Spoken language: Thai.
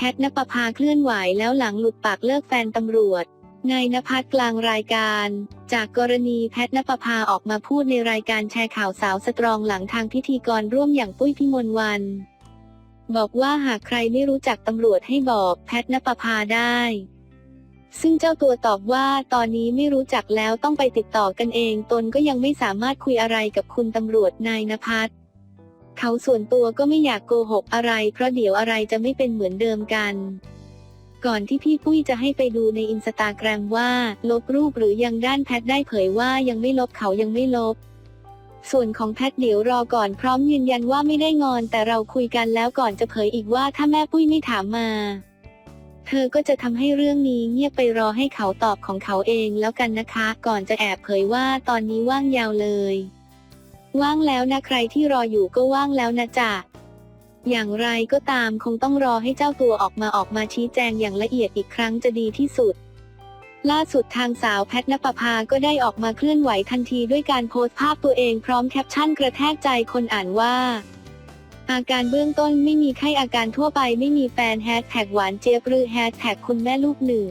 แพทนปภาเคลื่อนไหวแล้วหลังหลุดปากเลิกแฟนตำรวจ นายนภัสกลางรายการ จากกรณีแพทนปภาออกมาพูดในรายการแชร์ข่าวสาวสตรองหลังทางพิธีกรร่วมอย่างปุ้ยพิมลวัน บอกว่าหากใครไม่รู้จักตำรวจให้บอกแพทนปภาได้ ซึ่งเจ้าตัวตอบว่าตอนนี้ไม่รู้จักแล้วต้องไปติดต่อกันเอง ตนก็ยังไม่สามารถคุยอะไรกับคุณตำรวจนายนภัส เขาส่วนตัวก็ไม่อยากโกหกอะไร เพราะเดี๋ยวอะไรจะไม่เป็นเหมือนเดิมกัน ก่อนที่พี่ปุ้ยจะให้ไปดูในอินสตาแกรมว่า ลบรูปหรือยังด้านแพทได้เผยว่ายังไม่ลบเขายังไม่ลบ ส่วนของแพทเดี๋ยวรอก่อนพร้อมยืนยันว่าไม่ได้งอนแต่เราคุยกันแล้วก่อนจะเผยอีกว่าถ้าแม่ปุ้ยไม่ถามมา เธอก็จะทำให้เรื่องนี้เงียบไปรอให้เขาตอบของเขาเองแล้วกันนะคะ ก่อนจะแอบเผยว่าตอนนี้ว่างยาวเลย ว่างแล้วนะใครที่รออยู่ก็ว่างแล้วนะจ๊ะอย่างไรก็ตามคงต้องรอให้เจ้าตัวออกมาออกมาชี้แจงอย่างละเอียดอีกครั้งจะดีที่สุด ล่าสุดทางสาวแพทนปภาก็ได้ออกมาเคลื่อนไหวทันทีด้วยการโพสต์ภาพตัวเองพร้อมแคปชั่นกระแทกใจคนอ่านว่า อาการเบื้องต้นไม่มีไข้อาการทั่วไปไม่มีแฟนแฮชแท็กหวานเจี๊ยบหรือแฮชแท็กคุณแม่ลูกหนึ่ง